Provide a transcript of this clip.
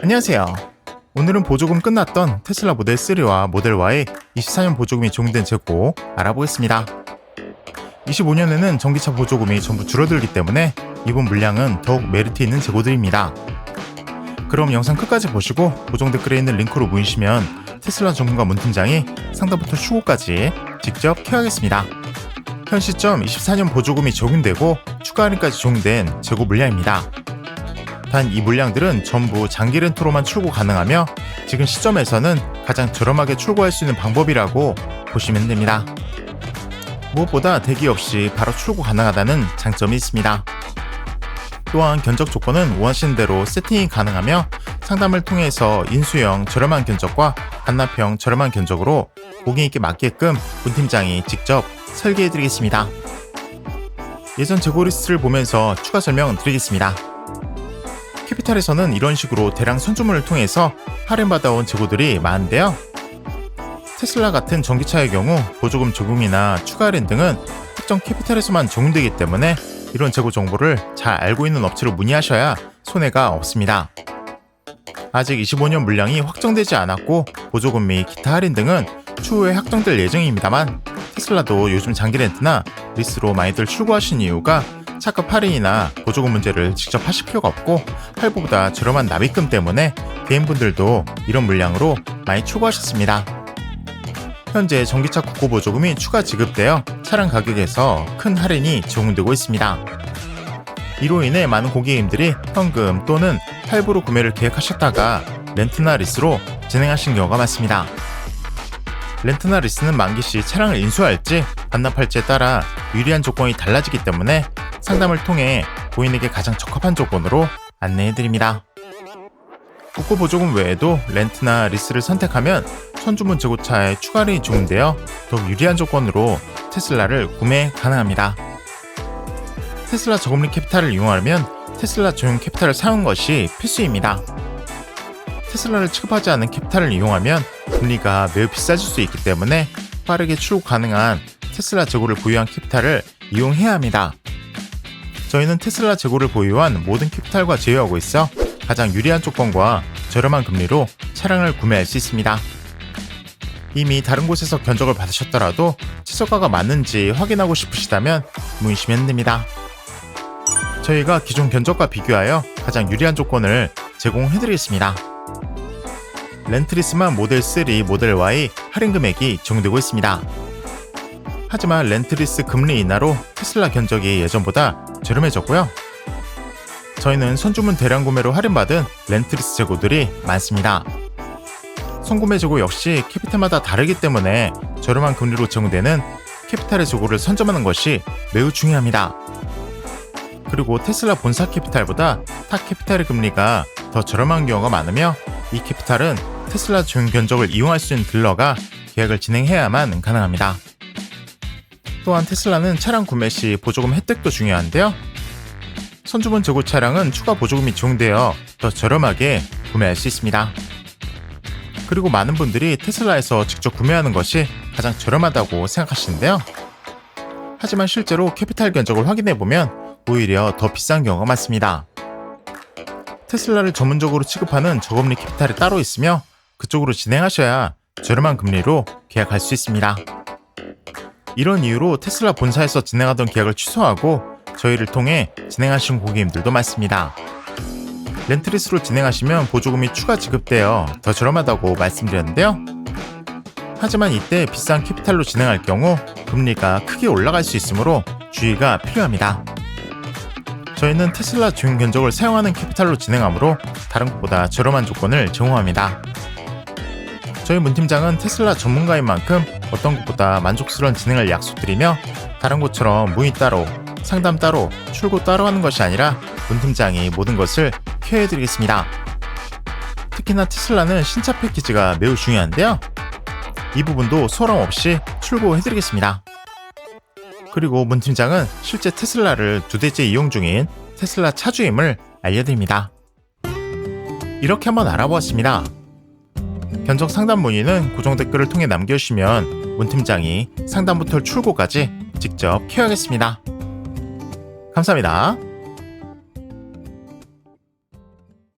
안녕하세요. 오늘은 보조금 끝났던 테슬라 모델 3와 모델 Y의 24년 보조금이 적용된 재고 알아보겠습니다. 25년에는 전기차 보조금이 전부 줄어들기 때문에 이번 물량은 더욱 메리트 있는 재고들입니다. 그럼 영상 끝까지 보시고 고정 댓글에 있는 링크로 모이시면 테슬라 전문가 문 팀장이 상담부터 출고까지 직접 케어하겠습니다. 현 시점 24년 보조금이 적용되고 추가 할인까지 적용된 재고 물량입니다. 단 이 물량들은 전부 장기 렌트로만 출고 가능하며 지금 시점에서는 가장 저렴하게 출고할 수 있는 방법이라고 보시면 됩니다. 무엇보다 대기 없이 바로 출고 가능하다는 장점이 있습니다. 또한 견적 조건은 원하시는 대로 세팅이 가능하며 상담을 통해서 인수형 저렴한 견적과 반납형 저렴한 견적으로 고객에게 맞게끔 문 팀장이 직접 설계해 드리겠습니다. 예전 재고 리스트를 보면서 추가 설명 드리겠습니다. 캐피탈에서는 이런 식으로 대량 선주문을 통해서 할인받아온 재고들이 많은데요. 테슬라 같은 전기차의 경우 보조금 적용이나 추가 할인 등은 특정 캐피탈에서만 적용되기 때문에 이런 재고 정보를 잘 알고 있는 업체로 문의하셔야 손해가 없습니다. 아직 25년 물량이 확정되지 않았고 보조금 및 기타 할인 등은 추후에 확정될 예정입니다만 테슬라도 요즘 장기 렌트나 리스로 많이들 출고하신 이유가 차급 할인이나 보조금 문제를 직접 하실 필요가 없고 할부보다 저렴한 납입금 때문에 개인분들도 이런 물량으로 많이 출고하셨습니다. 현재 전기차 국고 보조금이 추가 지급되어 차량 가격에서 큰 할인이 적용되고 있습니다. 이로 인해 많은 고객님들이 현금 또는 할부로 구매를 계획하셨다가 렌트나 리스로 진행하신 경우가 많습니다. 렌트나 리스는 만기 시 차량을 인수할지 반납할지에 따라 유리한 조건이 달라지기 때문에 상담을 통해 고객에게 가장 적합한 조건으로 안내해드립니다. 국고 보조금 외에도 렌트나 리스를 선택하면 선주문 재고차에 추가 할인이 적용되어 더욱 유리한 조건으로 테슬라를 구매 가능합니다. 테슬라 저금리 캐피탈을 이용하려면 테슬라 전용 캐피탈을 사용한 것이 필수입니다. 테슬라를 취급하지 않은 캐피탈을 이용하면 금리가 매우 비싸질 수 있기 때문에 빠르게 출고 가능한 테슬라 재고를 보유한 캐피탈을 이용해야 합니다. 저희는 테슬라 재고를 보유한 모든 캐피탈과 제휴하고 있어 가장 유리한 조건과 저렴한 금리로 차량을 구매할 수 있습니다. 이미 다른 곳에서 견적을 받으셨더라도 최저가가 맞는지 확인하고 싶으시다면 문의시면 됩니다. 저희가 기존 견적과 비교하여 가장 유리한 조건을 제공해드리겠습니다. 렌트리스만 모델 3, 모델 Y 할인 금액이 적용되고 있습니다. 하지만 렌트리스 금리 인하로 테슬라 견적이 예전보다 저렴해졌고요. 저희는 선주문 대량 구매로 할인받은 렌트리스 재고들이 많습니다. 선구매 재고 역시 캐피탈마다 다르기 때문에 저렴한 금리로 제공되는 캐피탈의 재고를 선점하는 것이 매우 중요합니다. 그리고 테슬라 본사 캐피탈보다 타 캐피탈의 금리가 더 저렴한 경우가 많으며 이 캐피탈은 테슬라 전 견적을 이용할 수 있는 딜러가 계약을 진행해야만 가능합니다. 또한 테슬라는 차량 구매 시 보조금 혜택도 중요한데요. 선주문 재고 차량은 추가 보조금이 적용되어 더 저렴하게 구매할 수 있습니다. 그리고 많은 분들이 테슬라에서 직접 구매하는 것이 가장 저렴하다고 생각하시는데요. 하지만 실제로 캐피탈 견적을 확인해 보면 오히려 더 비싼 경우가 많습니다. 테슬라를 전문적으로 취급하는 저금리 캐피탈이 따로 있으며 그쪽으로 진행하셔야 저렴한 금리로 계약할 수 있습니다. 이런 이유로 테슬라 본사에서 진행하던 계약을 취소하고 저희를 통해 진행하신 고객님들도 많습니다. 렌트리스로 진행하시면 보조금이 추가 지급되어 더 저렴하다고 말씀드렸는데요. 하지만 이때 비싼 캐피탈로 진행할 경우 금리가 크게 올라갈 수 있으므로 주의가 필요합니다. 저희는 테슬라 중 견적을 사용하는 캐피탈로 진행하므로 다른 곳보다 저렴한 조건을 제공합니다. 저희 문 팀장은 테슬라 전문가인 만큼 어떤 곳보다 만족스러운 진행을 약속드리며 다른 곳처럼 문의 따로, 상담 따로, 출고 따로 하는 것이 아니라 문 팀장이 모든 것을 케어해드리겠습니다. 특히나 테슬라는 신차 패키지가 매우 중요한데요. 이 부분도 소람 없이 출고해드리겠습니다. 그리고 문 팀장은 실제 테슬라를 두 대째 이용 중인 테슬라 차주임을 알려드립니다. 이렇게 한번 알아보았습니다. 견적 상담 문의는 고정 댓글을 통해 남겨주시면 문 팀장이 상담부터 출고까지 직접 케어하겠습니다. 감사합니다.